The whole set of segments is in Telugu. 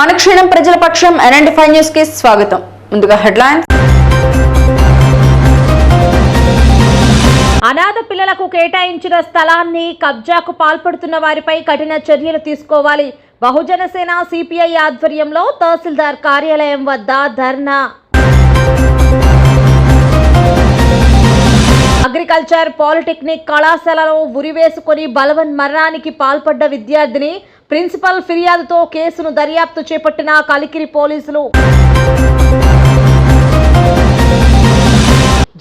అనుక్షణం ప్రజల పక్షం ఎన్ఎండి ఫైవ్ న్యూస్కి స్వాగతం. ముందుగా హెడ్లైన్స్. అనాథ పిల్లలకు కేటాయించిన స్థలాన్ని కబ్జాకు పాల్పడుతున్న వారిపై కఠిన చర్యలు తీసుకోవాలి. బహుజన సేన సిపిఐ ఆధ్వర్యంలో తహసీల్దార్ కార్యాలయం వద్ద ధర్నా. అగ్రికల్చర్ పాలిటెక్నిక్ కళాశాలలో ఉరివేసుకొని బలవన్ మరణానికి పాల్పడ్డ విద్యార్థిని ప్రిన్సిపల్ ఫిర్యాదుతో కేసును దర్యాప్తు చేపట్టిన కలికిరి పోలీసులు.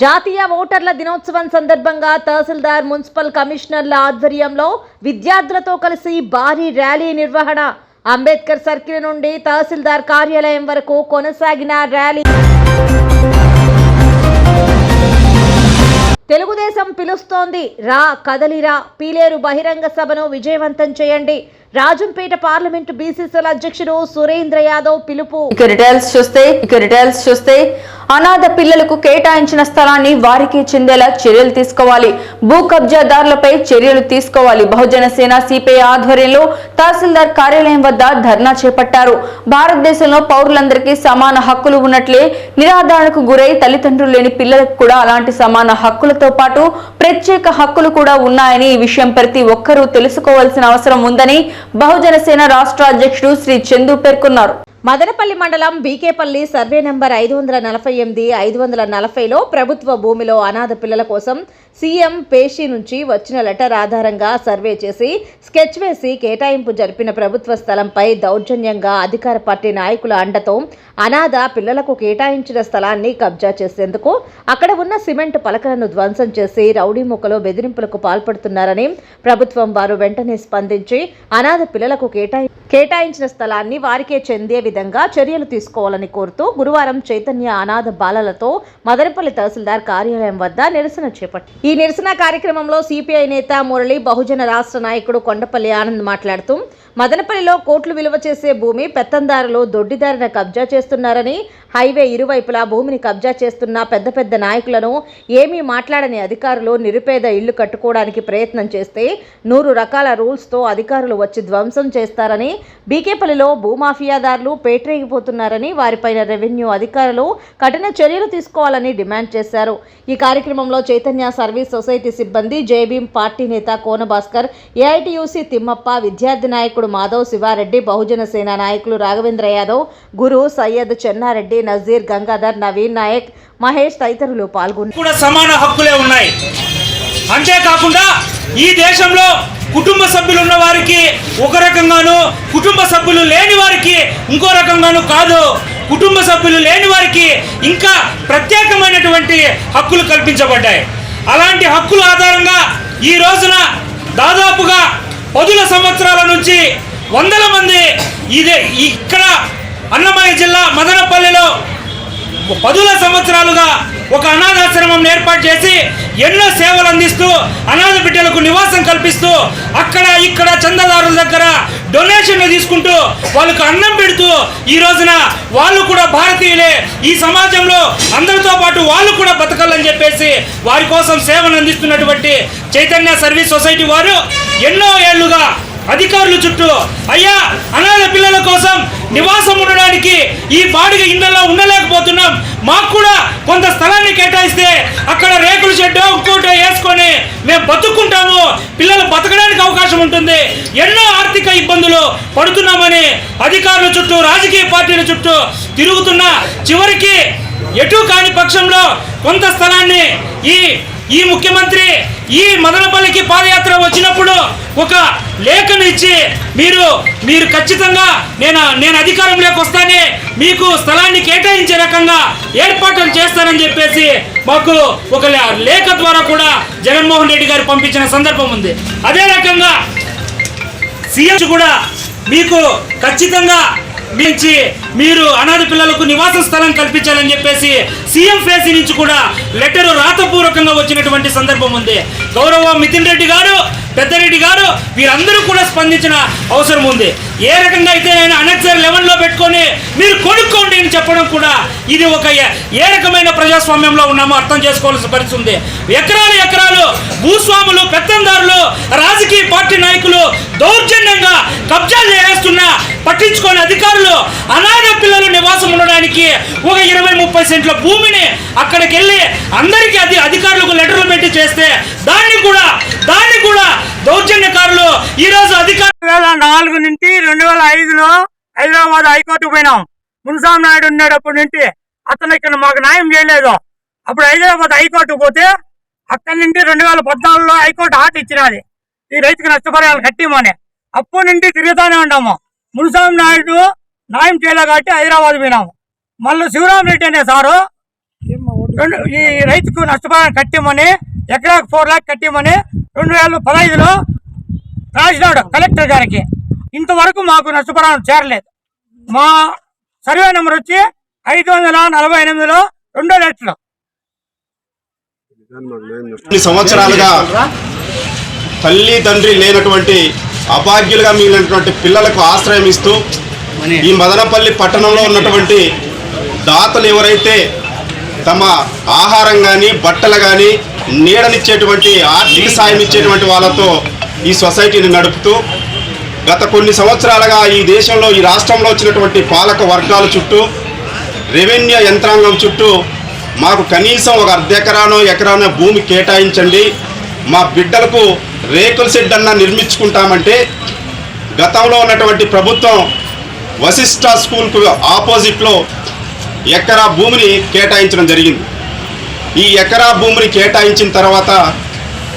జాతీయ ఓటర్ల దినోత్సవం సందర్భంగా తహసీల్దార్ మున్సిపల్ కమిషనర్ల ఆధ్వర్యంలో విద్యార్థులతో కలిసి భారీ ర్యాలీ నిర్వహణ. అంబేద్కర్ సర్కిల్ నుండి తహసీల్దార్ కార్యాలయం వరకు కొనసాగిన ర్యాలీ. తెలుగుదేశం పిలుస్తోంది. రా కదలిరా. పీలేరు బహిరంగ సభను విజయవంతం చేయండి. రాజంపేట పార్లమెంటు బీసీసీల అధ్యక్షుడు సురేంద్ర యాదవ్ పిలుపు. ఇక రిటైల్స్ చూస్తే ఇక రిటైల్స్ చూస్తే అనాథ పిల్లలకు కేటాయించిన స్థలాన్ని వారికి చెందేలా చర్యలు తీసుకోవాలి. భూ కబ్జాదారులపై చర్యలు తీసుకోవాలి. బహుజన సేన సిపిఐ ఆధ్వర్యంలో తహసీల్దార్ కార్యాలయం వద్ద ధర్నా చేపట్టారు. భారతదేశంలో పౌరులందరికీ సమాన హక్కులు ఉన్నట్లే నిరాధారణకు గురై తల్లిదండ్రులు లేని పిల్లలకు కూడా అలాంటి సమాన హక్కులతో పాటు ప్రత్యేక హక్కులు కూడా ఉన్నాయని ఈ విషయం ప్రతి ఒక్కరూ తెలుసుకోవాల్సిన అవసరం ఉందని బహుజన సేన రాష్ట్ర అధ్యక్షుడు శ్రీ చందు పేర్కొన్నారు. మదనపల్లి మండలం బీకేపల్లి సర్వే నెంబర్ ఐదు వందల నలభై ఎనిమిది ఐదు వందల నలభైలో ప్రభుత్వ భూమిలో అనాథ పిల్లల కోసం సీఎం పేషి నుంచి వచ్చిన లెటర్ ఆధారంగా సర్వే చేసి స్కెచ్ వేసి కేటాయింపు జరిపిన ప్రభుత్వ స్థలంపై దౌర్జన్యంగా అధికార పార్టీ నాయకుల అండతో అనాథ పిల్లలకు కేటాయించిన స్థలాన్ని కబ్జా చేసేందుకు అక్కడ ఉన్న సిమెంట్ పలకలను ధ్వంసం చేసి రౌడీ ముక్కలో బెదిరింపులకు పాల్పడుతున్నారని ప్రభుత్వం వారు వెంటనే స్పందించి అనాథ పిల్లలకు కేటాయి కేటాయించిన స్థలాన్ని వారికే చెందే విధంగా చర్యలు తీసుకోవాలని కోరుతూ గురువారం చైతన్య అనాథ బాలలతో మదనపల్లి తహసీల్దార్ కార్యాలయం వద్ద నిరసన చేపట్టి ఈ నిరసన కార్యక్రమంలో సిపిఐ నేత మురళి బహుజన రాష్ట్ర నాయకుడు కొండపల్లి ఆనంద్ మాట్లాడుతూ మదనపల్లిలో కోట్లు విలువ చేసే భూమి పెత్తందారులు దొడ్డిదారిన కబ్జా చేస్తున్నారని హైవే ఇరువైపులా భూమిని కబ్జా చేస్తున్న పెద్ద పెద్ద నాయకులను ఏమీ మాట్లాడని అధికారులు నిరుపేద ఇళ్ళు కట్టుకోవడానికి ప్రయత్నం చేస్తే నూరు రకాల రూల్స్తో అధికారులు వచ్చి ధ్వంసం చేస్తారని బీకేపల్లిలో భూమాఫియాదారులు పేటరేగిపోతున్నారని వారిపైన రెవెన్యూ అధికారులు కఠిన చర్యలు తీసుకోవాలని డిమాండ్ చేశారు. ఈ కార్యక్రమంలో చైతన్య సర్వీస్ సొసైటీ సిబ్బంది జేబీఎం పార్టీ నేత కోన భాస్కర్ ఏఐటియుసి తిమ్మప్ప విద్యార్థి నాయకుడు మాధవ్ శివారెడ్డి బహుజన సేన నాయకులు రాఘవేంద్ర యాదవ్ గురు సయ్యద్ చెన్నారెడ్డి నజీర్ గంగాధర్ నవీన్ నాయక్ మహేష్ తదితరులు పాల్గొన్నారు. కూడా సమాన హక్కులే ఉన్నాయి. అంతేకాకుండా ఈ దేశంలో కుటుంబ సభ్యులు ఉన్న వారికి ఒక రకంగాను కుటుంబ సభ్యులు లేని వారికి ఇంకో రకంగాను కాదు. కుటుంబ సభ్యులు లేని వారికి ఇంకా ప్రత్యేకమైనటువంటి హక్కులు కల్పించబడ్డాయి. అలాంటి హక్కుల ఆధారంగా ఈ రోజున దాదాపుగా పదుల సంవత్సరాల నుంచి వందల మంది ఇదే ఇక్కడ అన్నమయ్య జిల్లా మదనపల్లిలో పదుల సంవత్సరాలుగా ఒక అనాథాశ్రమం ఏర్పాటు చేసి ఎన్నో సేవలు అందిస్తూ అనాథ బిడ్డలకు నివాసం కల్పిస్తూ అక్కడ ఇక్కడ చందాదారుల దగ్గర డొనేషన్లు తీసుకుంటూ వాళ్ళకు అన్నం పెడుతూ ఈ రోజున వాళ్ళు కూడా భారతీయులే ఈ సమాజంలో అందరితో పాటు వాళ్ళు కూడా బతకాలని చెప్పేసి వారి కోసం సేవలు అందిస్తున్నటువంటి చైతన్య సర్వీస్ సొసైటీ వారు ఎన్నో ఏళ్ళుగా అధికారుల చుట్టూ అయ్యా అనాథ పిల్లల కోసం నివాసం ఉండడానికి ఈ బాడిగ ఇండ్లలో ఉండలేకపోతున్నాం. మాకు కూడా కొంత స్థలాన్ని కేటాయిస్తే అక్కడ రేకుల షెడ్ ఇంకోటి వేసుకొని మేము బతుక్కుంటాము. పిల్లలు బతకడానికి అవకాశం ఉంటుంది. ఎన్నో ఆర్థిక ఇబ్బందులు పడుతున్నామని అధికారుల చుట్టూ రాజకీయ పార్టీల చుట్టూ తిరుగుతున్న చివరికి ఎటు కాని పక్షంలో కొంత స్థలాన్ని ఈ ఈ ముఖ్యమంత్రి ఈ మదనపల్లికి పాదయాత్ర వచ్చినప్పుడు ఒక లేఖను ఇచ్చి మీరు మీరు ఖచ్చితంగా నేను నేను అధికారంలోకి వస్తానే మీకు స్థలాన్ని కేటాయించే రకంగా ఏర్పాట్లు చేస్తానని చెప్పేసి మాకు ఒక లేఖ ద్వారా కూడా జగన్మోహన్ రెడ్డి గారు పంపించిన సందర్భం ఉంది. అదే రకంగా సీఎం కూడా మీకు ఖచ్చితంగా మించి మీరు అనాథ పిల్లలకు నివాస స్థలం కల్పించాలని చెప్పేసి సీఎం ఫేసీ నుంచి కూడా లెటర్ రాతపూర్వకంగా వచ్చినటువంటి సందర్భం ఉంది. గౌరవ మితిన్ రెడ్డి గారు పెద్దరెడ్డి గారు వీరందరూ కూడా స్పందించిన అవసరం ఉంది. ఏ రకంగా అయితే ఆయన అనెక్సర్ లెవెన్లో పెట్టుకొని మీరు కొనుక్కోండి అని చెప్పడం కూడా ఇది ఒక ఏ- రకమైన ప్రజాస్వామ్యంలో ఉన్నామో అర్థం చేసుకోవాల్సిన పరిస్థితి ఉంది. ఎకరాలు ఎకరాలు భూస్వాములు పెత్తందారులు రాజకీయ పార్టీ నాయకులు దౌర్జన్యంగా కబ్జాలు చేస్తున్న పట్టించుకోని అధికారులు అనాథ పిల్లలు నివాసం ఉండడానికి ఒక ఇరవై ముప్పై సెంట్ల భూమిని అక్కడికి వెళ్ళి అందరికీ అది అధికారులకు లెటర్లు పెట్టి చేస్తే దాన్ని కూడా దాన్ని కూడా దౌర్జన్యకారులు ఈ రోజు అధికార వేల నాలుగు నుంచి రెండు వేల ఐదులో హైదరాబాద్ హైకోర్టు పోయినాం. మున్సాం నాయుడు ఉండేటప్పటి నుంచి అతను ఇక్కడ మాకు న్యాయం చేయలేదు. అప్పుడు హైదరాబాద్ హైకోర్టు పోతే అక్కడి నుండి రెండు వేల పద్నాలుగులో హైకోర్టు ఆట ఇచ్చినది. ఈ రైతుకి నష్టపరిహారాలు కట్టిమని. అప్పటి నుండి తిరుగుతూనే ఉన్నాము. మున్సాం నాయుడు న్యాయం చేయలేదు కాబట్టి హైదరాబాద్ పోయినాము. మళ్ళీ శివరామ్ రెడ్డి అనే సారు రెండు ఈ రైతుకు నష్టపరిహారం కట్టిమని ఎకరాకు ఫోర్ లాక్ కట్టిమని రెండు వేల పదహైదులో రాసినాడు కలెక్టర్ గారికి. ఇంతవరకు మాకు నష్టపరిహారం చేరలేదు. మా సర్వే నెంబర్ వచ్చి ఐదు వందల నలభై ఎనిమిదిలో రెండో లక్షలు కొన్ని సంవత్సరాలుగా తల్లి తండ్రి లేనటువంటి అభాగ్యులుగా మిగిలినటువంటి పిల్లలకు ఆశ్రయం ఇస్తూ ఈ మదనపల్లి పట్టణంలో ఉన్నటువంటి దాతలు ఎవరైతే తమ ఆహారం కానీ బట్టలు కానీ నీడనిచ్చేటువంటి ఆర్థిక సాయం ఇచ్చేటువంటి వాళ్ళతో ఈ సొసైటీని నడుపుతూ గత కొన్ని సంవత్సరాలుగా ఈ దేశంలో ఈ రాష్ట్రంలో వచ్చినటువంటి పాలక వర్గాల చుట్టూ రెవెన్యూ యంత్రాంగం చుట్టూ మాకు కనీసం ఒక అర్ధెకరానో ఎకరానో భూమి కేటాయించండి. మా బిడ్డలకు రేకుల షెడ్ అన్న నిర్మించుకుంటామంటే గతంలో ఉన్నటువంటి ప్రభుత్వం వశిష్ఠ స్కూల్కు ఆపోజిట్లో ఎకరా భూమిని కేటాయించడం జరిగింది. ఈ ఎకరా భూమిని కేటాయించిన తర్వాత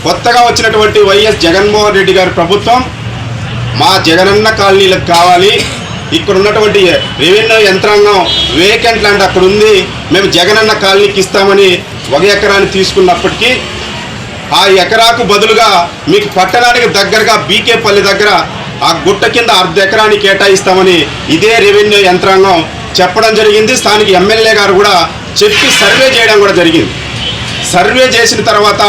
కొత్తగా వచ్చినటువంటి వైఎస్ జగన్మోహన్ రెడ్డి గారి ప్రభుత్వం మా జగనన్న కాలనీలకు కావాలి. ఇక్కడ ఉన్నటువంటి రెవెన్యూ యంత్రాంగం వేకెంట్ ల్యాండ్ అక్కడ ఉంది. మేము జగనన్న కాలనీకి ఇస్తామని ఒక ఎకరాన్ని తీసుకున్నప్పటికీ ఆ ఎకరాకు బదులుగా మీకు పట్టణానికి దగ్గరగా బీకేపల్లి దగ్గర ఆ గుట్ట కింద అర్ధ ఎకరాన్ని కేటాయిస్తామని ఇదే రెవెన్యూ యంత్రాంగం చెప్పడం జరిగింది. స్థానిక ఎమ్మెల్యే గారు కూడా చెప్పి సర్వే చేయడం కూడా జరిగింది. సర్వే చేసిన తర్వాత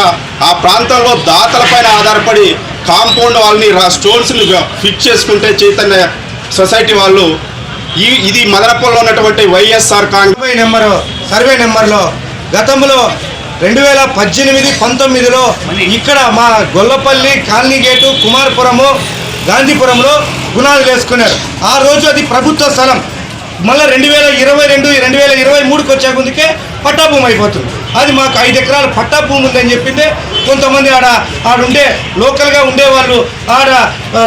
ఆ ప్రాంతంలో దాతలపైన ఆధారపడి కాంపౌండ్ వాళ్ళని స్టోన్స్ని ఫిట్ చేసుకుంటే చైతన్య సొసైటీ వాళ్ళు ఈ ఇది మదనపల్లిలో ఉన్నటువంటి YSR Congress survey number survey నెంబర్లో గతంలో రెండు వేల పద్దెనిమిది పంతొమ్మిదిలో ఇక్కడ మా గొల్లపల్లి కాలనీ గేటు కుమారపురము గాంధీపురంలో గుణాలు వేసుకున్నారు. ఆ రోజు అది ప్రభుత్వ స్థలం. మళ్ళీ రెండు వేల ఇరవై రెండు రెండు వేల ఇరవై మూడుకి వచ్చే ముందుకే పట్టా భూమి అయిపోతుంది. అది మాకు ఐదు ఎకరాల పట్టా భూమి ఉందని చెప్పిందే కొంతమంది ఆడ ఆడుండే లోకల్గా ఉండేవాళ్ళు ఆడ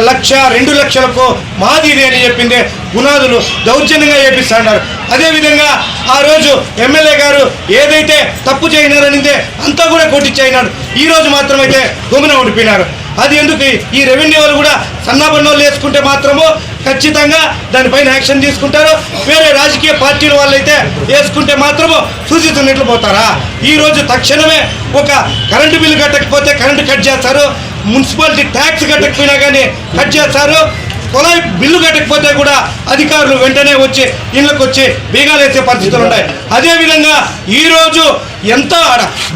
లక్ష రెండు లక్షలకు మాది ఇది అని చెప్పిందే పునాదులు దౌర్జన్యంగా చేపిస్తున్నారు అదేవిధంగా ఆ రోజు ఎమ్మెల్యే గారు ఏదైతే తప్పు చేయనారనిందే అంతా కూడా కొట్టించైనాడు ఈ రోజు మాత్రమైతే గమ్మున ఉడిపోయినారు అది ఎందుకు? ఈ రెవెన్యూ వాళ్ళు కూడా సన్నాబన్నోళ్ళు వేసుకుంటే మాత్రము ఖచ్చితంగా దానిపైన యాక్షన్ తీసుకుంటారు. వేరే రాజకీయ పార్టీల వాళ్ళైతే వేసుకుంటే మాత్రము సూచిస్తున్నట్లు పోతారా? ఈరోజు తక్షణమే ఒక కరెంటు బిల్లు కట్టకపోతే కరెంటు కట్ చేస్తారు. మున్సిపాలిటీ ట్యాక్స్ కట్టకపోయినా కానీ కట్ చేస్తారు. కుళాయి బిల్లు కట్టకపోతే కూడా అధికారులు వెంటనే వచ్చి ఇళ్ళకు వచ్చి బీగాలు వేసే పరిస్థితులు ఉంటాయి అదేవిధంగా ఈరోజు ఎంత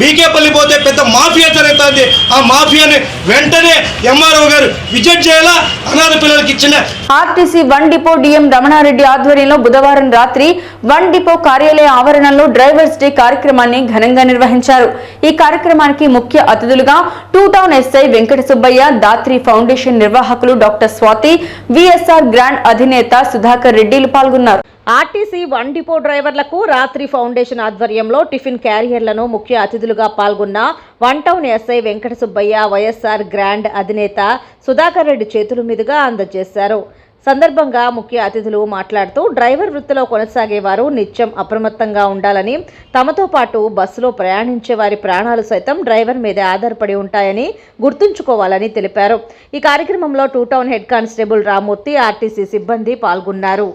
బీకేపల్లి పోతే పెద్ద మాఫియా జరుగుతుంది. ఆ మాఫియాని వెంటనే ఎంఆర్ఓ గారు విజిట్ చేయాలా? అనాథ పిల్లలకి ఇచ్చిన RTC one depot DM Ramanareddy ఆధ్వర్యంలో బుధవారం రాత్రి వన్ డిపో కార్యాలయ ఆవరణలో డ్రైవర్స్ డే కార్యక్రమాన్ని ఘనంగా నిర్వహించారు. ఈ కార్యక్రమానికి ముఖ్య అతిథులుగా two town SI Venkata Subbaiah Dhatri foundation నిర్వాహకులు డాక్టర్ స్వాతి విఎస్ఆర్ గ్రాండ్ అధినేత సుధాకర్ రెడ్డిలు పాల్గొన్నారు. ఆర్టీసీ వన్ డిపో డ్రైవర్లకు రాత్రి ఫౌండేషన్ ఆధ్వర్యంలో టిఫిన్ క్యారియర్లను ముఖ్య అతిథులుగా పాల్గొన్న one town SI Venkata Subbaiah VSR grand అధినేత సుధాకర్ రెడ్డి చేతుల మీదుగా అందజేశారు. సందర్భంగా ముఖ్య అతిథులు మాట్లాడుతూ డ్రైవర్ వృత్తిలో కొనసాగేవారు నిత్యం అప్రమత్తంగా ఉండాలని తమతో పాటు బస్సులో ప్రయాణించే వారి ప్రాణాలు సైతం డ్రైవర్ మీదే ఆధారపడి ఉంటాయని గుర్తుంచుకోవాలని తెలిపారు. ఈ కార్యక్రమంలో two town head constable Ramurthy RTC సిబ్బంది పాల్గొన్నారు.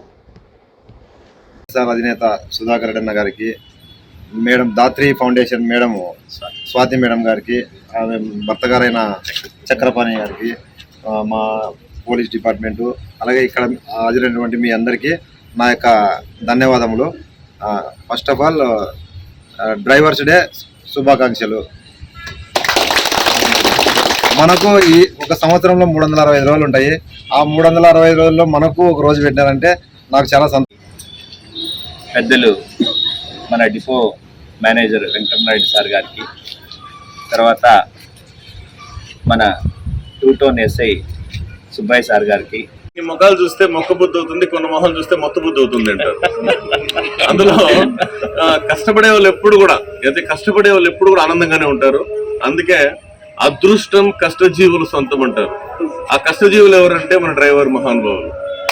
అధినేత సుధాకర్ రెడ్డి గారికి madam Dhatri foundation madam Swathi madam గారికి ఆమె భర్త గారైన చక్రపాణి గారికి మా పోలీస్ డిపార్ట్మెంటు అలాగే ఇక్కడ హాజరైనటువంటి మీ అందరికీ నా యొక్క ధన్యవాదములు. First of all drivers day శుభాకాంక్షలు. మనకు ఈ ఒక సంవత్సరంలో మూడు వందల అరవై ఐదు రోజులు ఉంటాయి. ఆ మూడు వందల అరవై ఐదు రోజుల్లో మనకు ఒక రోజు పెట్టారంటే నాకు చాలా సంతోషం. పెద్దలు మన డిపో మేనేజర్ వెంకటనాయుడు సార్ గారికి తర్వాత మన two town SI Subbaiah sir గారికి. ఈ మొఖాలు చూస్తే మొక్క బుద్ధి అవుతుంది కొన్ని మొహం చూస్తే మొత్త బుద్ధి అవుతుంది అంటారు. అందులో ఆ, కష్టపడే వాళ్ళు ఎప్పుడు కూడా అయితే కష్టపడే వాళ్ళు ఎప్పుడు కూడా ఆనందంగానే ఉంటారు. అందుకే అదృష్టం కష్టజీవులు సొంతం అంటారు. ఆ కష్టజీవులు ఎవరంటే మన డ్రైవర్ మహానుభావులు.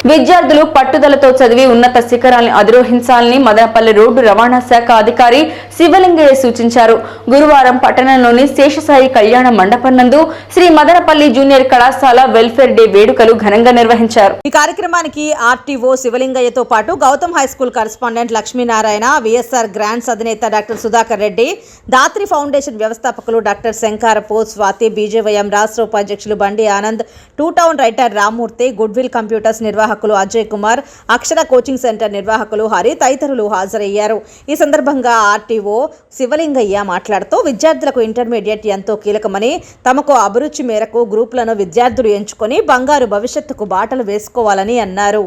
విద్యార్థులు పట్టుదలతో చదివి ఉన్నత శిఖరాలను అధిరోహించాలని మదనపల్లి రోడ్డు రవాణా శాఖ అధికారి శివలింగయ్య సూచించారు. గురువారం పట్టణంలోని శేషసాయి కళ్యాణ మండపం నందు శ్రీ మదనపల్లి జూనియర్ కళాశాల వెల్ఫేర్ డే వేడుకలు ఘనంగా నిర్వహించారు. ఈ కార్యక్రమానికి ఆర్టీఓ శివలింగయ్యతో పాటు Gautham high school correspondent Lakshminarayana VSR grands అధినేత డాక్టర్ సుధాకర్ రెడ్డి దాత్రి ఫౌండేషన్ వ్యవస్థాపకులు డాక్టర్ శంకారపో స్వాతి బీజేవైఎం రాష్ట్ర ఉపాధ్యక్షులు Bandi Anand two town writer Rammurthy goodwill computers నిర్వాహకులు అజయ్ కుమార్ అక్షర కోచింగ్ సెంటర్ నిర్వాహకులు హరి తదితరులు హాజరయ్యారు. ఈ సందర్భంగా ఆర్టీఓ శివలింగయ్య మాట్లాడుతూ విద్యార్థులకు ఇంటర్మీడియట్ ఎంతో కీలకమని తమకు అభిరుచి మేరకు గ్రూపులను విద్యార్థులు ఎంచుకొని బంగారు భవిష్యత్తుకు బాటలు వేసుకోవాలని అన్నారు.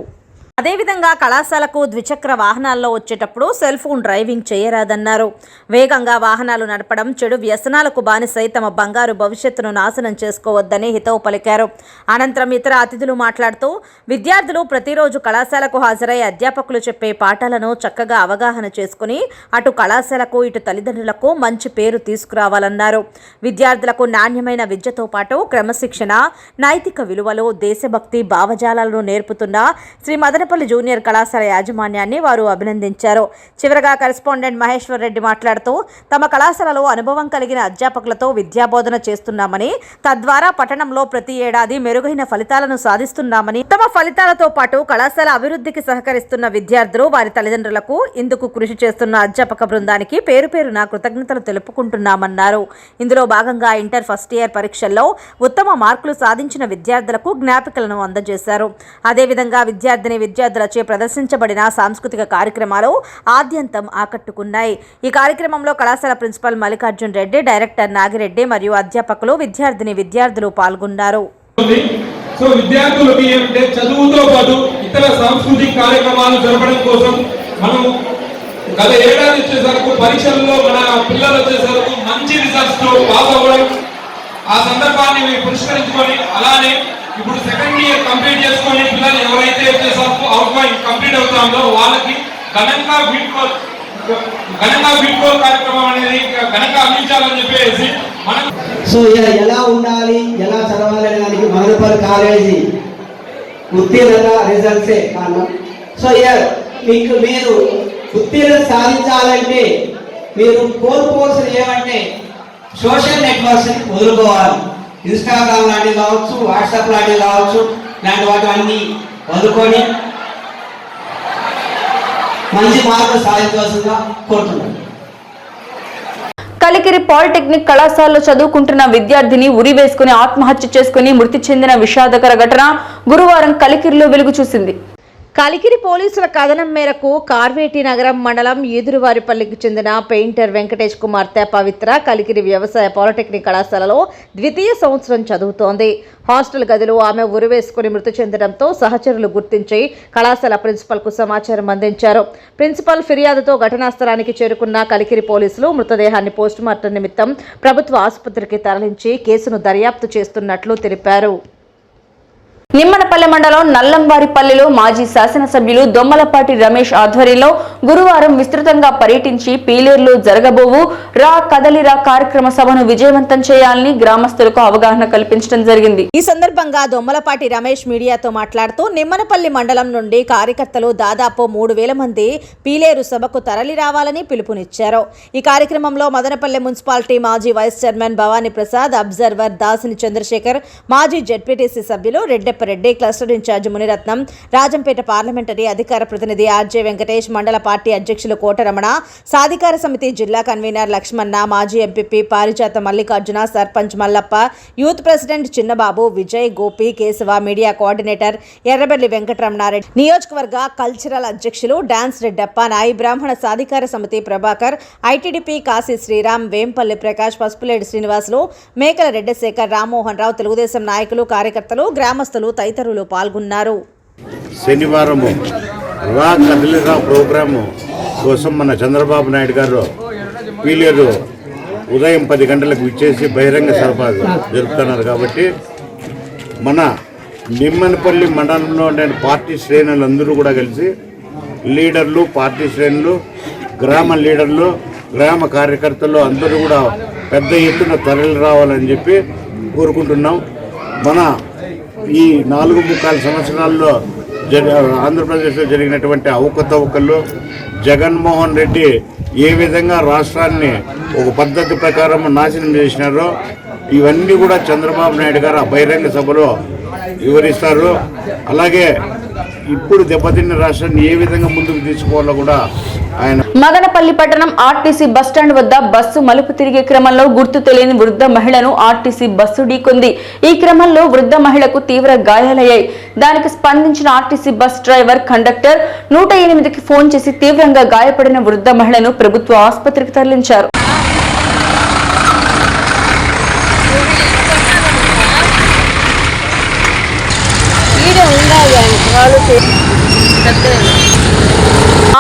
అదేవిధంగా కళాశాలకు ద్విచక్ర వాహనాల్లో వచ్చేటప్పుడు సెల్ ఫోన్ డ్రైవింగ్ చేయరాదన్నారు. వేగంగా వాహనాలు నడపడం చెడు వ్యసనాలకు బానిసై తమ బంగారు భవిష్యత్తును నాశనం చేసుకోవద్దని హితవు పలికారు. అనంతరం ఇతర అతిథులు మాట్లాడుతూ విద్యార్థులు ప్రతిరోజు కళాశాలకు హాజరై అధ్యాపకులు చెప్పే పాఠాలను చక్కగా అవగాహన చేసుకుని అటు కళాశాలకు ఇటు తల్లిదండ్రులకు మంచి పేరు తీసుకురావాలన్నారు. విద్యార్థులకు నాణ్యమైన విద్యతో పాటు క్రమశిక్షణ నైతిక విలువలు దేశభక్తి భావజాలాలను నేర్పుతున్న శ్రీ మదన పెద్దపల్లి జూనియర్ కళాశాల యాజమాన్యాన్ని వారు అభినందించారు. చివరగా కరెస్పాండెంట్ మహేశ్వర్ రెడ్డి మాట్లాడుతూ తమ కళాశాలలో అనుభవం కలిగిన అధ్యాపకులతో విద్యాబోధన చేస్తున్నామని తద్వారా పట్టణంలో ప్రతి ఏడాది మెరుగైన ఫలితాలను సాధిస్తున్నామని తమ ఫలితాలతో పాటు కళాశాల అభివృద్ధికి సహకరిస్తున్న విద్యార్థులు వారి తల్లిదండ్రులకు ఇందుకు కృషి చేస్తున్న అధ్యాపక బృందానికి పేరు పేరున కృతజ్ఞతలు తెలుపుకుంటున్నామన్నారు. ఇందులో భాగంగా ఇంటర్ ఫస్ట్ ఇయర్ పరీక్షల్లో ఉత్తమ మార్కులు సాధించిన విద్యార్థులకు జ్ఞాపికలను అందజేశారు. అదేవిధంగా విద్యార్థిని విద్యార్థులచే ప్రదర్శించబడిన సాంస్కృతిక కార్యక్రమాలు ఆద్యంతం ఆకట్టుకున్నాయి. ఈ కార్యక్రమంలో కళాశాల ప్రిన్సిపల్ మల్లికార్జున్ రెడ్డి డైరెక్టర్ నాగిరెడ్డి మరియు అధ్యాపకులు విద్యార్థిని విద్యార్థులు పాల్గొన్నారు. సో విద్యార్థులకి ఏమంటే చదువుతో పాటు ఇతర సాంస్కృతిక కార్యక్రమాలు జరపడం కోసం మనం గత ఏడాది వచ్చేసరికి పరీక్షల్లో మన పిల్లలు వచ్చేసరికి మంచి రిజల్ట్స్తో పాస్ అవ్వడం ఆ సందర్భాన్ని పురస్కరించుకొని అలానే ఇప్పుడు సెకండ్ ఇయర్ కంప్లీట్ చేసుకునే పిల్లలు ఎవరైతే వచ్చేసరికి అవుట్ గోయింగ్ కంప్లీట్ అవుతామో వాళ్ళకి ఘనంగా వీడ్కోల్ ఘనంగా వీడ్కోల్ కార్యక్రమం అనేది ఘనంగా అందించాలని చెప్పేసి మనం సో ఇలా ఎలా ఉండాలి ఎలా చదవాలి అనే దానికి మదనపల్లి కాలేజీ. ఉత్తీర్ణత రిజల్ట్సే కారణం. సో ఇయర్ మీకు మీరు ఉత్తీర్ణత సాధించాలంటే మీరు కోల్పోవాల్సిన ఏమంటే సోషల్ నెట్వర్క్స్ని వదులుకోవాలి ఇన్స్టాగ్రామ్ లాంటివి కావచ్చు వాట్సాప్ లాంటివి కావచ్చు ఇలాంటి వాటి అన్ని వదులుకొని మంచి మార్కులు సాధించవలసిందిగా కోరుతున్నాను. కలికిరి పాలిటెక్నిక్ కళాశాలలో చదువుకుంటున్న విద్యార్థిని ఉరి వేసుకుని ఆత్మహత్య చేసుకుని మృతి చెందిన విషాదకర ఘటన గురువారం కలికిరిలో వెలుగు చూసింది. కలికిరి పోలీసుల కథనం మేరకు కార్వేటి నగరం మండలం ఈదురువారిపల్లికి చెందిన పెయింటర్ వెంకటేష్ కుమార్తె పవిత్ర కలికిరి వ్యవసాయ పాలిటెక్నిక్ కళాశాలలో ద్వితీయ సంవత్సరం చదువుతోంది. హాస్టల్ గదిలో ఆమె ఉరివేసుకుని మృతి చెందడంతో సహచరులు గుర్తించి కళాశాల ప్రిన్సిపల్కు సమాచారం అందించారు. ప్రిన్సిపల్ ఫిర్యాదుతో ఘటనా స్థలానికి చేరుకున్న కలికిరి పోలీసులు మృతదేహాన్ని పోస్టుమార్టం నిమిత్తం ప్రభుత్వ ఆసుపత్రికి తరలించి కేసును దర్యాప్తు చేస్తున్నట్లు తెలిపారు. నిమ్మనపల్లె మండలం నల్లంవారిపల్లిలో మాజీ శాసనసభ్యులు దొమ్మలపాటి రమేష్ ఆధ్వర్యంలో గురువారం విస్తృతంగా పర్యటించి పీలేరులో జరగబోవు రా కదలిరా కార్యక్రమ సభను విజయవంతం చేయాలని గ్రామస్తులకు అవగాహన కల్పించడం జరిగింది. ఈ సందర్భంగా దొమ్మలపాటి రమేష్ మీడియాతో మాట్లాడుతూ నిమ్మనపల్లి మండలం నుండి కార్యకర్తలు దాదాపు మూడు వేల మంది పీలేరు సభకు తరలి రావాలని పిలుపునిచ్చారు. ఈ కార్యక్రమంలో మదనపల్లి మున్సిపాలిటీ మాజీ vice chairman Bhavani Prasad observer దాసిని చంద్రశేఖర్ మాజీ జడ్పీటీసీ సభ్యులు Reddy cluster in-charge Muniratnam Rajampet parliamentary అధికార ప్రతినిధి ఆర్జే వెంకటేష్ మండల పార్టీ అధ్యక్షులు కోటరమణ సాధికార సమితి జిల్లా కన్వీనర్ లక్ష్మణ మాజీ MPP Parijatha Mallikarjuna sarpanch Mallappa youth president Chinnababu Vijay Gopi Keshava media coordinator Errabelli Venkataramanareddy నియోజకవర్గ కల్చరల్ అధ్యక్షులు డాన్స్ రెడ్డప్ప నాయి బ్రాహ్మణ సాధికార సమితి ప్రభాకర్ ఐటీడీపీ కాశీ శ్రీరామ్ వేంపల్లి ప్రకాష్ పసుపులేడి శ్రీనివాసులు మేకల రెడ్డశేఖర్ రామ్మోహన్ రావు తెలుగుదేశం నాయకులు కార్యకర్తలు గ్రామస్తులు తదితరులు పాల్గొన్నారు. శనివారము రా కదిలిరా ప్రోగ్రాము కోసం మన చంద్రబాబు నాయుడు గారు పీలియరు ఉదయం పది గంటలకు ఇచ్చేసి బహిరంగ సభ జరుపుతున్నారు కాబట్టి మన నిమ్మనపల్లి మండలంలో నేను పార్టీ శ్రేణులందరూ కూడా కలిసి లీడర్లు పార్టీ శ్రేణులు గ్రామ లీడర్లు గ్రామ కార్యకర్తలు అందరూ కూడా పెద్ద ఎత్తున తరలి రావాలని చెప్పి కోరుకుంటున్నాం. మన ఈ నాలుగు ముక్కాలు సంవత్సరాల్లో జరి ఆంధ్రప్రదేశ్లో జరిగినటువంటి అవకతవకల్లో జగన్మోహన్ రెడ్డి ఏ విధంగా రాష్ట్రాన్ని ఒక పద్ధతి ప్రకారం నాశనం చేసినారో ఇవన్నీ కూడా చంద్రబాబు నాయుడు గారు ఆ బహిరంగ సభలో వివరిస్తారు. అలాగే ఇప్పుడు దెబ్బతిన్న రాష్ట్రాన్ని ఏ విధంగా ముందుకు తీసుకోవాలో కూడా ఆయన మదనపల్లి పట్టణం ఆర్టీసీ బస్టాండ్ వద్ద బస్సు మలుపు తిరిగే క్రమంలో గుర్తు తెలియని వృద్ధ మహిళను ఆర్టీసీ బస్సు ఢీకొంది. ఈ క్రమంలో వృద్ధ మహిళకు తీవ్ర గాయాలయ్యాయి. దానికి స్పందించిన ఆర్టీసీ బస్ డ్రైవర్ కండక్టర్ నూట ఎనిమిదికి ఫోన్ చేసి తీవ్రంగా గాయపడిన వృద్ధ మహిళను ప్రభుత్వ ఆసుపత్రికి తరలించారు.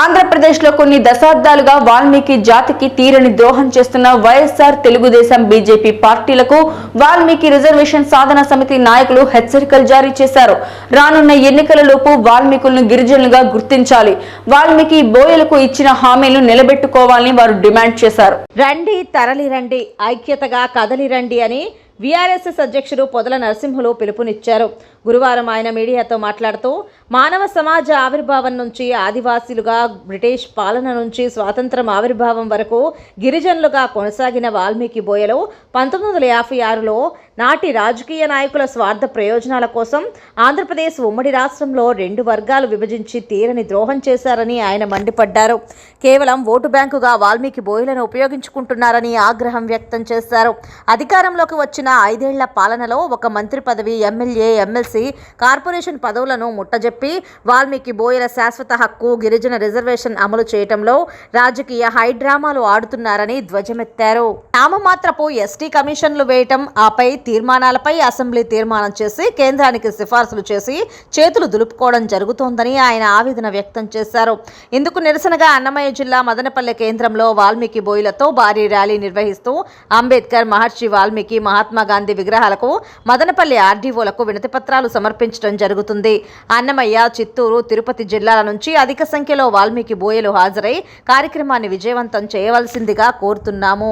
ఆంధ్రప్రదేశ్లో కొన్ని దశాబ్దాలుగా వాల్మీకి జాతికి తీరని ద్రోహం చేస్తున్న వైఎస్ఆర్ తెలుగుదేశం బీజేపీ పార్టీలకు వాల్మీకి రిజర్వేషన్ సాధన సమితి నాయకులు హెచ్చరికలు జారీ చేశారు. రానున్న ఎన్నికలలోపు వాల్మీకులను గిరిజనులుగా గుర్తించాలి. వాల్మీకి బోయలకు ఇచ్చిన హామీలను నిలబెట్టుకోవాలని వారు డిమాండ్ చేశారు. రండి తరలి రండి ఐక్యతగా కదలి రండి అని వీఆర్ఎస్ఎస్ అధ్యక్షుడు పొదల నరసింహులు పిలుపునిచ్చారు. గురువారం ఆయన మీడియాతో మాట్లాడుతూ మానవ సమాజ ఆవిర్భావం నుంచి ఆదివాసీలుగా బ్రిటిష్ పాలన నుంచి స్వాతంత్రం ఆవిర్భావం వరకు గిరిజనులుగా కొనసాగిన వాల్మీకి బోయలు పంతొమ్మిది వందల యాభై ఆరులో నాటి రాజకీయ నాయకుల స్వార్థ ప్రయోజనాల కోసం ఆంధ్రప్రదేశ్ ఉమ్మడి రాష్ట్రంలో రెండు వర్గాలు విభజించి తీరని ద్రోహం చేశారని ఆయన మండిపడ్డారు. కేవలం ఓటు బ్యాంకుగా వాల్మీకి బోయలను ఉపయోగించుకుంటున్నారని ఆగ్రహం వ్యక్తం చేశారు. అధికారంలోకి వచ్చిన ఐదేళ్ళ పాలనలో ఒక మంత్రి పదవి ఎమ్మెల్యే ఎమ్మెల్సీ కార్పొరేషన్ పదవులను ముట్టజెప్పి వాల్మీకి బోయల శాశ్వత హక్కు గిరిజన రిజర్వేషన్ అమలు చేయటంలో రాజకీయ హైడ్రామాలు ఆడుతున్నారని ధ్వజమెత్తారు. నామమాత్రపు ఎస్టీ కమిషన్లు వేయటం ఆపై తీర్మానాలపై అసెంబ్లీ తీర్మానం చేసి కేంద్రానికి సిఫార్సులు చేసి చేతులు దులుపుకోవడం జరుగుతోందని ఆయన ఆవేదన వ్యక్తం చేశారు. ఇందుకు నిరసనగా అన్నమయ్య జిల్లా మదనపల్లె కేంద్రంలో వాల్మీకి బోయిలతో భారీ ర్యాలీ నిర్వహిస్తూ అంబేద్కర్ మహర్షి వాల్మీకి మహాత్మా గాంధీ విగ్రహాలకు మదనపల్లి ఆర్డీఓలకు వినతిపత్రాలు సమర్పించడం జరుగుతుంది. అన్నమయ్య చిత్తూరు తిరుపతి జిల్లాల నుంచి అధిక సంఖ్యలో వాల్మీకి బోయలు హాజరై కార్యక్రమాన్ని విజయవంతం చేయవలసిందిగా కోరుతున్నాము.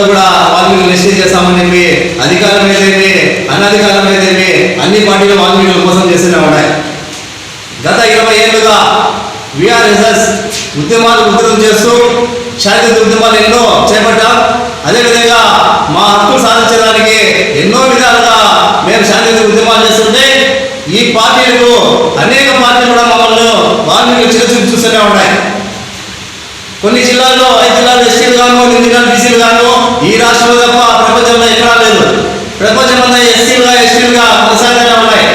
ఆ కూడా వాల్మీకి నిశ్చయం చేస్తామని చెప్పి అధికారం ఏదేమి అనధికారం ఏదేమి అన్ని పార్టీలు వాల్మీకుల కోసం చేస్తూనే ఉన్నాయి. గత ఇరవై ఏళ్ళుగా విఆర్ఎస్ఎస్ ఉద్యమాలు ఉద్యమం చేస్తూ శాంతి ఉద్యమాలు ఎన్నో చేపట్టాం. అదేవిధంగా మా హక్కులు సాధించడానికి ఎన్నో విధాలుగా మేము శాంతి ఉద్యమాలు చేస్తుంటే ఈ పార్టీలకు అనేక పార్టీలు కూడా మమ్మల్ని వాల్మీకులు చిరచూపు చూస్తూనే ఉన్నాయి. కొన్ని జిల్లాల్లో ఐదు జిల్లాలు ఎస్సీలు గాను ఎనిమిది జిల్లాలు బీసీలు గాను ఈ రాష్ట్రంలో తప్ప ప్రపంచంలో ఎక్కడా లేదు. ప్రపంచమంతా ఎస్సీలుగా ఎస్టీలుగా కొనసాగానే ఉన్నాయి.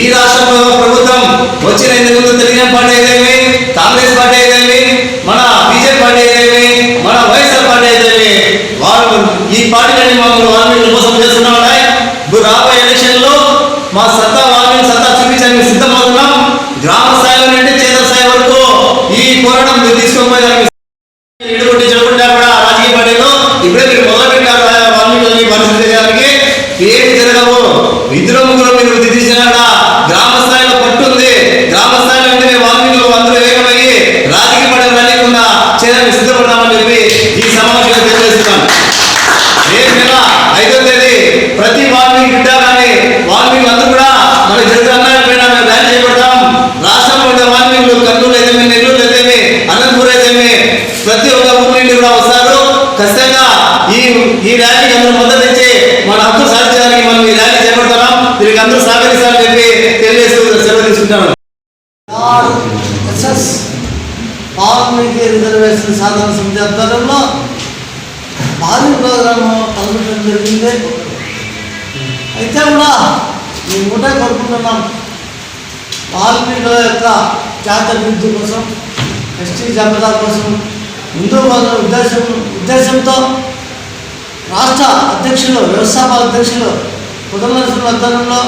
ఈ రాష్ట్రంలో ప్రభుత్వం వచ్చిన ఎన్ని ముందు తెలుగుదేశం పార్టీ అయితేమి కాంగ్రెస్ పార్టీ అయితేమి మన బీజేపీ పార్టీ అయితేమి మన వైఎస్ఆర్ పార్టీ అయితేమి వాళ్ళు ఈ పార్టీలన్నీ మమ్మల్ని వాల్మీకుల మోసం చేస్తున్నాయి ఉన్నాయి. ఇప్పుడు రాబోయే ఎలక్షన్లో మా సత్తా వాళ్ళని సత్తా చూపించడానికి సిద్ధమవుతున్నాం. గ్రామ స్థాయి నుండి క్షేత్ర స్థాయి వరకు ఈ పోరాటం మీరు తీసుకొని ఇటువంటి చెడుకుంటా కూడా రాజకీయ పార్టీలో ఇప్పుడే మీరు మొదలు పెట్టారు వాల్మీకి పరిస్థితి చేయడానికి ఏమి జరగవు ఇద్దరు ముగ్గురు మీరు వృద్ధి తీసినా కూడా గ్రామ స్థాయిలో పట్టుంది గ్రామ స్థాయిలో అంటే మేము వాల్మీకులు అందరూ ఏకమయ్యి రాజకీయ పార్టీ లేకుండా చేయడానికి సిద్ధపడతామని చెప్పి ఈ సమావేశంలో తెలియజేస్తున్నాం రేపు నెల ఐదో తేదీ ప్రతి వాల్మీకి బిడ్డ కానీ వాల్మీకులు అందరూ కూడా మన జగన్ అన్నయ్య పైన మేము ర్యాలీ చేపడతాం రాష్ట్రంలో ఉండే వాల్మీకులు కర్నూలు అయితేమి నెల్లూరు అయితేమి అనంతపూర్ అయితేమి ప్రతి ఒక్క ఊరి నుండి కూడా వస్తారు ఖచ్చితంగా ఈ ఈ ర్యాలీకి అందరూ మద్దతు ఇచ్చి మన హక్కు సాధించడానికి మనం ఈ ర్యాలీ చేపడుతున్నాం దీనికి అందరూ సహకరిస్తారని చెప్పి తెలియజేస్తూ సెలవు తీసుకుంటాను వాల్మీకి రిజర్వేషన్ సాధన సమితి ఆధ్వర్యంలో భారీ ప్రోగ్రాము తలపెట్టడం జరిగింది. అయితే కూడా మేము కూడా కోరుకుంటున్నాం. వాల్మీకుల యొక్క జాత అభివృద్ధి కోసం ఎస్టీ జాబితా కోసం ముందు వాళ్ళ ఉద్దేశం ఉద్దేశంతో రాష్ట్ర అధ్యక్షులు వ్యవస్థాపక అధ్యక్షులు కుటుంబ ఆధ్వర్యంలో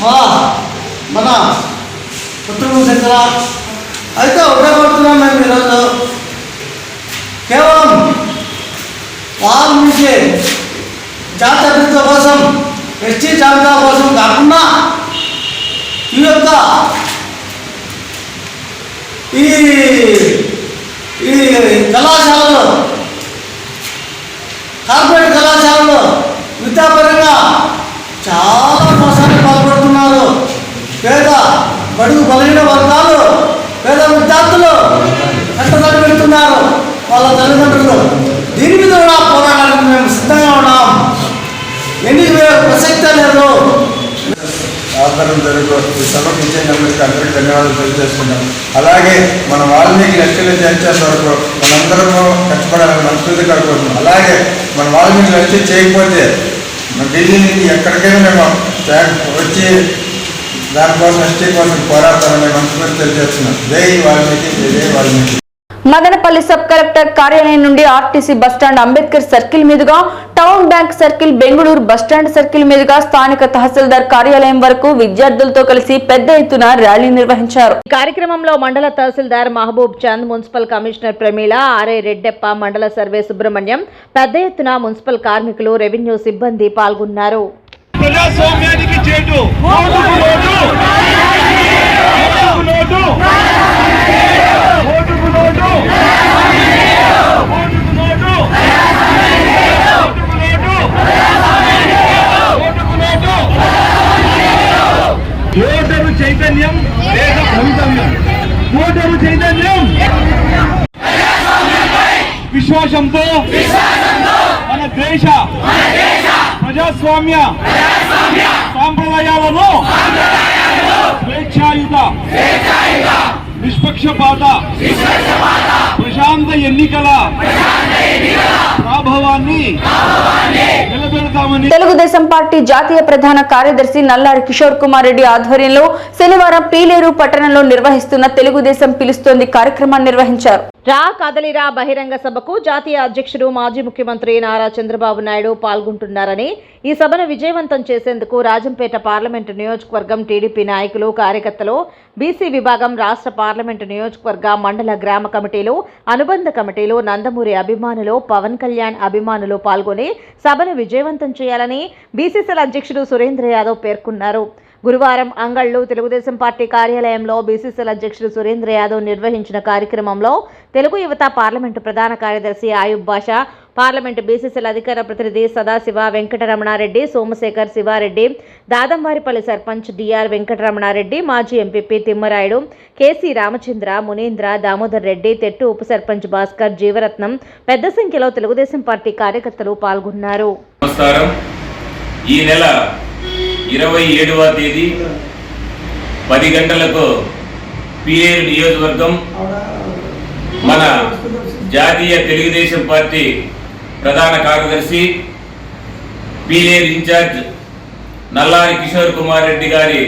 మా మన కుటుంబం దగ్గర అయితే ఒకటే కొడుతున్నాం మేము ఈరోజు కేవలం వాల్మీకి జాతి అభివృద్ధి కోసం ఎస్టీ జాబితా కోసం కాకుండా ఈ యొక్క ఈ ఈ కళాశాలలో కార్పొరేట్ కళాశాలలో విద్యాపరంగా చాలా మోసాన్ని పాల్పడుతున్నారు. పేద బడుగు బలహీన వర్గాలు పేద విద్యార్థులు కష్టపడి పెడుతున్నారు వాళ్ళ తల్లిదండ్రులు దీని మీద కూడా పోరాటానికి మేము సిద్ధంగా ఉన్నాం. ఎన్ని ప్రసక్తే లేదు ఆధారం జరుగు ఈ సభకు ఇచ్చేందుకు అందరికీ ధన్యవాదాలు తెలియజేస్తున్నాం. అలాగే మన వాల్మీకి లక్ష్యం చేసేంత వరకు మనందరము కష్టపడాలని మనస్ఫూర్తి కలుగుతున్నాం అలాగే మన వాల్మీకి లక్ష్యం చేయకపోతే ఢిల్లీ నుంచి ఎక్కడికైనా మేము వచ్చి దానికోసం ఎస్టీ కోసం పోరాడతామని మనసులో తెలియజేస్తున్నాం. జై వాల్మీకి జై వాల్మీకి. మదనపల్లి సబ్ కలెక్టర్ కార్యాలయం నుండి RTC bus stand Ambedkar circle మీదుగా town bank circle Bengaluru bus stand circle మీదుగా స్థానిక తహసీల్దార్ కార్యాలయం వరకు విద్యార్థులతో కలిసి పెద్ద ఎత్తున ర్యాలీ నిర్వహించారు. ఈ కార్యక్రమంలో మండల tahsildar Mahaboob Chand municipal commissioner Pramila RA Reddeppa మండల సర్వే సుబ్రహ్మణ్యం పెద్ద ఎత్తున మున్సిపల్ కార్మికులు రెవెన్యూ సిబ్బంది పాల్గొన్నారు. ప్రజాస్వామ్యానికి చేటు ఓటుకు నోటు ఓటుకు నోటు ఓటుకు నోటు ఓటుకు నోటు ఓటుకు నోటు ఓటరు చైతన్యం దేశ భవితవ్యం? ఓటరు చైతన్యం. విశ్వాసంతో మన దేశ ప్రజాస్వామ్య సాంప్రదాయాలను స్వేచ్ఛాయుత. నిష్పక్షపాత. ప్రశాంత ఎన్నికల ప్రాభవాన్ని తెలుగుదేశం పార్టీ జాతీయ ప్రధాన కార్యదర్శి నల్లారి కిషోర్ కుమార్ రెడ్డి ఆధ్వర్యంలో శనివారం పీలేరు పట్టణంలో నిర్వహిస్తున్న తెలుగుదేశం పిలుస్తోంది కార్యక్రమాన్ని నిర్వహించారు. రా కదలిరా బహిరంగ సభకు జాతీయ అధ్యక్షుడు మాజీ ముఖ్యమంత్రి నారా చంద్రబాబు నాయుడు పాల్గొంటున్నారని ఈ సభను విజయవంతం చేసేందుకు రాజంపేట పార్లమెంటు నియోజకవర్గం టీడీపీ నాయకులు కార్యకర్తలు బీసీ విభాగం రాష్ట్ర పార్లమెంటు నియోజకవర్గ మండల గ్రామ కమిటీలు అనుబంధ కమిటీలు నందమూరి అభిమానులు పవన్ కళ్యాణ్ అభిమానులు పాల్గొని సభను విజయవంతం చేయాలని బీసీసీల అధ్యక్షుడు సురేంద్ర యాదవ్ పేర్కొన్నారు. గురువారం అంగళ్ళు తెలుగుదేశం పార్టీ కార్యాలయంలో బీసీసీల అధ్యక్షుడు సురేంద్ర యాదవ్ నిర్వహించిన కార్యక్రమంలో తెలుగు యువత పార్లమెంటు ప్రధాన కార్యదర్శి ఆయుబ్ బాషా పార్లమెంటు బీసీసీల అధికార ప్రతినిధి సదాశివ వెంకటరమణారెడ్డి సోమశేఖర్ శివారెడ్డి దాదంవారిపల్లి సర్పంచ్ డిఆర్ వెంకటరమణారెడ్డి మాజీ ఎంపీపీ తిమ్మరాయుడు కేసీ రామచంద్ర మునీంద్ర దామోదర్ రెడ్డి తెట్టు ఉప సర్పంచ్ భాస్కర్ జీవరత్నం పెద్ద సంఖ్యలో తెలుగుదేశం పార్టీ కార్యకర్తలు పాల్గొన్నారు. నమస్కారం. ఈ నెల ఇరవై ఏడవ తేదీ పది గంటలకు పిఏరు నియోజకవర్గం మన జాతీయ తెలుగుదేశం పార్టీ ప్రధాన కార్యదర్శి పీలేరు ఇన్ఛార్జ్ నల్లారి కిషోర్ కుమార్ రెడ్డి గారి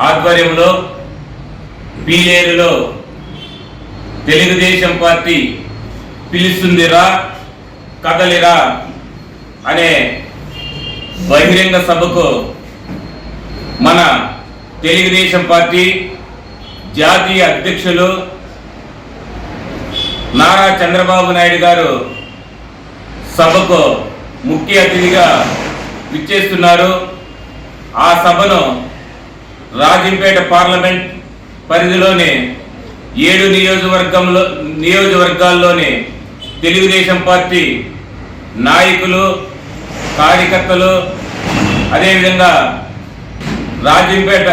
ఆధ్వర్యంలో పీలేరులో తెలుగుదేశం పార్టీ పిలుస్తుందిరా కదలిరా అనే బహిరంగ సభకు మన తెలుగుదేశం పార్టీ జాతీయ అధ్యక్షులు నారా చంద్రబాబు నాయుడు గారు సభకు ముఖ్య అతిథిగా విచ్చేస్తున్నారు. ఆ సభను రాజంపేట పార్లమెంట్ పరిధిలోని ఏడు నియోజకవర్గంలో నియోజకవర్గాల్లోని తెలుగుదేశం పార్టీ నాయకులు కార్యకర్తలు అదేవిధంగా రాజంపేట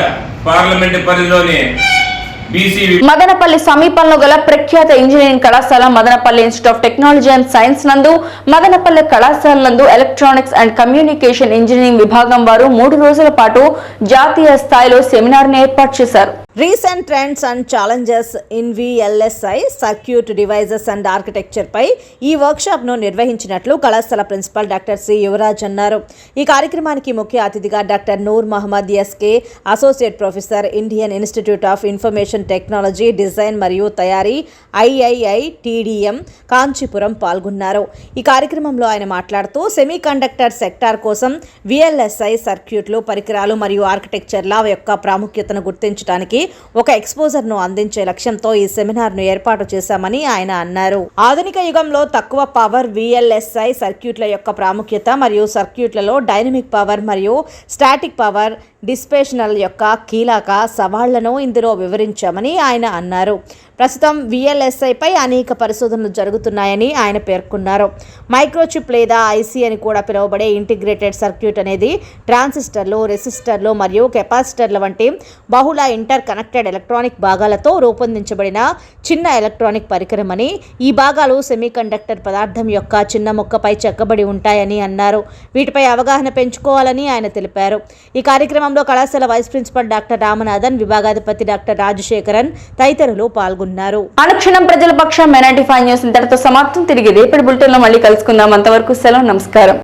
పార్లమెంటు పరిధిలోని మదనపల్లి సమీపంలో గల ప్రఖ్యాత ఇంజనీరింగ్ కళాశాల Madanapalle institute of technology and science నందు మదనపల్లి కళాశాల నందు ఎలక్ట్రానిక్స్ అండ్ కమ్యూనికేషన్ ఇంజనీరింగ్ విభాగం వారు మూడు రోజుల పాటు జాతీయ స్థాయిలో సెమినార్ని ఏర్పాటు చేశారు. Recent trends and challenges in VLSI circuit devices and architecture పై ఈ వర్క్షాప్ను నిర్వహించినట్లు కళాశాల ప్రిన్సిపల్ డాక్టర్ సి. యువరాజ్ అన్నారు. ఈ కార్యక్రమానికి ముఖ్య అతిథిగా doctor Noor Mohammad SK associate professor Indian institute of information technology design మరియు తయారీ ఐఐఐ టీడీఎం కాంచీపురం పాల్గొన్నారు. ఈ కార్యక్రమంలో ఆయన మాట్లాడుతూ సెమీ కండక్టర్ సెక్టార్ కోసం విఎల్ఎస్ఐ సర్క్యూట్లు పరికరాలు మరియు ఆర్కిటెక్చర్ల యొక్క ప్రాముఖ్యతను గుర్తించడానికి ఒక ఎక్స్పోజర్ను అందించే లక్ష్యంతో ఈ సెమినార్ను ఏర్పాటు చేశామని ఆయన అన్నారు. ఆధునిక యుగంలో తక్కువ పవర్ విఎల్ఎస్ఐ సర్క్యూట్ల యొక్క ప్రాముఖ్యత మరియు సర్క్యూట్లలో డైనమిక్ పవర్ మరియు స్టాటిక్ పవర్ డిస్పేషనల్ యొక్క కీలక సవాళ్ళను ఇందులో వివరించామని ఆయన అన్నారు. ప్రస్తుతం విఎల్ఎస్ఐపై అనేక పరిశోధనలు జరుగుతున్నాయని ఆయన పేర్కొన్నారు. మైక్రోచిప్ లేదా ఐసీ అని కూడా పిలువబడే ఇంటిగ్రేటెడ్ సర్క్యూట్ అనేది ట్రాన్సిస్టర్లు రెసిస్టర్లు మరియు కెపాసిటర్ల వంటి బహుళ ఇంటర్ కనెక్టెడ్ ఎలక్ట్రానిక్ భాగాలతో రూపొందించబడిన చిన్న ఎలక్ట్రానిక్ పరికరమని ఈ భాగాలు సెమీకండక్టర్ పదార్థం యొక్క చిన్న ముక్కపై చెక్కబడి ఉంటాయని అన్నారు. వీటిపై అవగాహన పెంచుకోవాలని ఆయన తెలిపారు. ఈ కార్యక్రమంలో కళాశాల వైస్ ప్రిన్సిపల్ డాక్టర్ రామనాథన్ విభాగాధిపతి డాక్టర్ రాజశేఖరన్ తదితరులు పాల్గొన్నారు. పాల్గొన్నారు అనుక్షణం ప్రజల పక్షం మెనాటి ఫైవ్ న్యూస్ ఇంతటితో సమాప్తం. తిరిగి రేపటి బులెటిన్లో మళ్ళీ కలుసుకుందాం. అంతవరకు సెలవు నమస్కారం.